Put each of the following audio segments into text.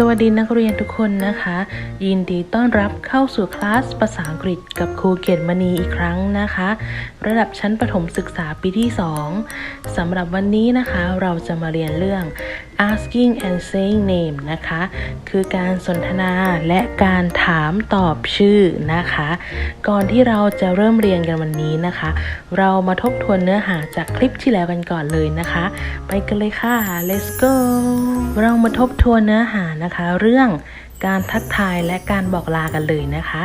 สวัสดีนักเรียนทุกคนนะคะ ยินดีต้อนรับเข้าสู่คลาสภาษาอังกฤษกับครูเกียรติมณีอีกครั้งนะคะ ระดับชั้นประถมศึกษาปีที่ 2สำหรับวันนี้นะคะ เราจะมาเรียนเรื่อง asking and saying name นะคะ คือการสนทนาและการถามตอบชื่อนะคะ ก่อนที่เราจะเริ่มเรียนกันวันนี้นะคะ เรามาทบทวนเนื้อหาจากคลิปที่แล้วกันก่อนเลยนะคะ ไปกันเลยค่ะ let's go เรามาทบทวนเนื้อหานะคะ เรื่องการทักทายและการบอกลากันเลยนะคะ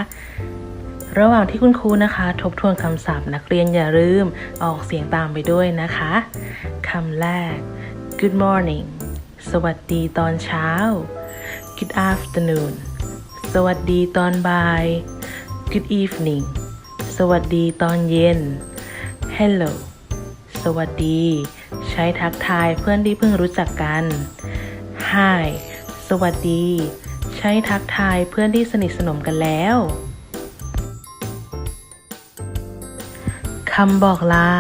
ระหว่างที่คุณครูนะคะ ทบทวนคำศัพท์ นักเรียนอย่าลืมออกเสียงตามไปด้วยนะคะคำแรก Good morning สวัสดีตอนเช้า Good afternoon สวัสดีตอนบ่าย Good evening สวัสดีตอนเย็น Hello สวัสดี ใช้ทักทายเพื่อนที่เพิ่งรู้จักกัน Hi สวัสดี ใช้ทักทายเพื่อนที่สนิทสนมกันแล้วคำบอกลา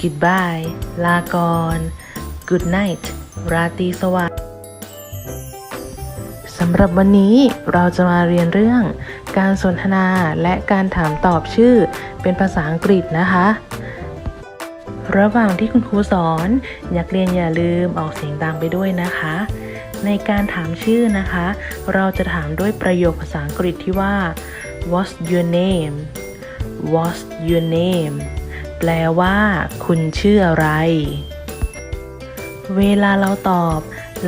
goodbye ลาก่อน good night ราตรีสวัสดิ์สำหรับวันนี้เราจะมาเรียนเรื่อง การสนทนาและการถามตอบชื่อเป็นภาษาอังกฤษนะคะ ระหว่างที่คุณครูสอนนักเรียนอย่าลืมออกเสียงตามไปด้วยนะคะ ในการถามชื่อนะคะ เราจะถามด้วยประโยคภาษาอังกฤษที่ว่า what's your name what's your name แปลว่า คุณชื่ออะไร เวลาเราตอบ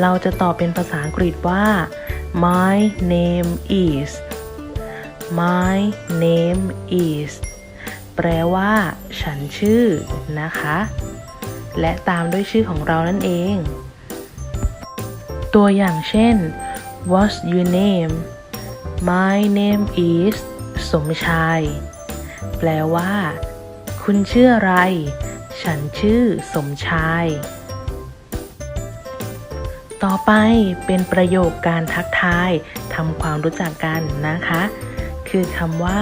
เราจะตอบเป็นภาษาอังกฤษว่า my name is my name is แปลว่า ฉันชื่อ นะคะ และตามด้วยชื่อของเรานั่นเอง ตัวอย่างเช่น What's your name My name is สมชาย แปลว่า คุณชื่ออะไร ฉันชื่อสมชาย ต่อไปเป็นประโยคการทักทายทำความรู้จักกันนะคะ คือคำว่า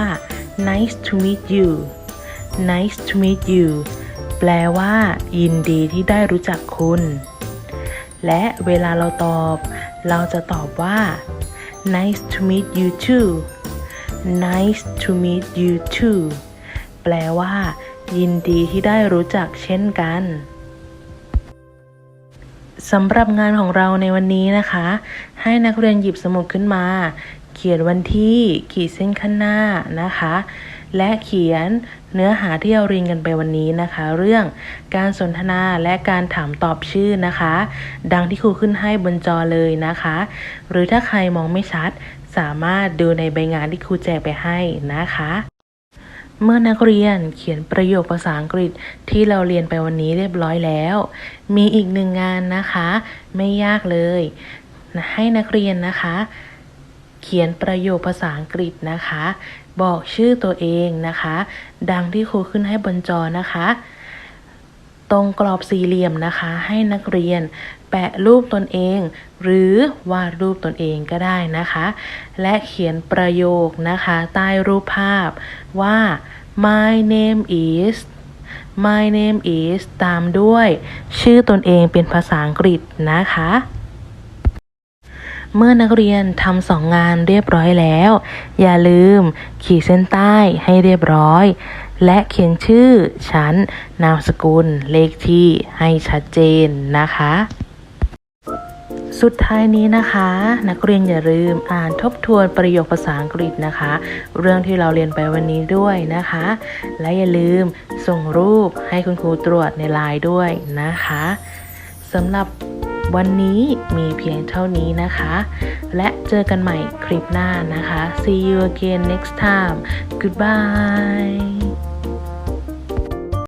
nice to meet you nice to meet you แปลว่า ยินดีที่ได้รู้จักคุณ และเวลาเราตอบ เราจะตอบว่า nice to meet you too nice to meet you too แปลว่า ยินดีที่ได้รู้จักเช่นกัน สำหรับงานของเราในวันนี้นะคะ ให้นักเรียนหยิบสมุดขึ้นมา เขียนวันที่ขีดเส้นข้างหน้านะคะ และเขียนเนื้อหาที่เราเรียนกันไปวันนี้นะคะ เรื่องการสนทนาและการถามตอบชื่อนะคะ ดังที่ครูขึ้นให้บนจอเลยนะคะ หรือถ้าใครมองไม่ชัด สามารถดูในใบงานที่ครูแจกไปให้นะคะ เมื่อนักเรียนเขียนประโยคภาษาอังกฤษที่เราเรียนไปวันนี้เรียบร้อยแล้ว มีอีกหนึ่งงานนะคะ ไม่ยากเลย ให้นักเรียนนะคะ เขียนประโยคภาษาอังกฤษนะคะ บอกชื่อตัวเองนะคะ ดังที่ครูขึ้นให้บนจอนะคะ ตรงกรอบสี่เหลี่ยมนะคะ ให้นักเรียนแปะรูปตนเอง หรือวาดรูปตนเองก็ได้นะคะ และเขียนประโยคนะคะ ใต้รูปภาพว่า my name is my name is ตามด้วย ชื่อตนเองเป็นภาษาอังกฤษนะคะ เมื่อนักเรียนทำสองงานเรียบร้อยแล้ว อย่าลืมขีดเส้นใต้ให้เรียบร้อย และเขียนชื่อ ชั้น นามสกุล เลขที่ให้ชัดเจนนะคะ สุดท้ายนี้นะคะ นักเรียนอย่าลืมอ่านทบทวนประโยคภาษาอังกฤษนะคะ เรื่องที่เราเรียนไปวันนี้ด้วยนะคะ และอย่าลืมส่งรูปให้คุณครูตรวจในไลน์ด้วยนะคะสำหรับ วันนี้มีเพียงเท่านี้นะคะ และเจอกันใหม่คลิปหน้านะคะ see you again next time goodbye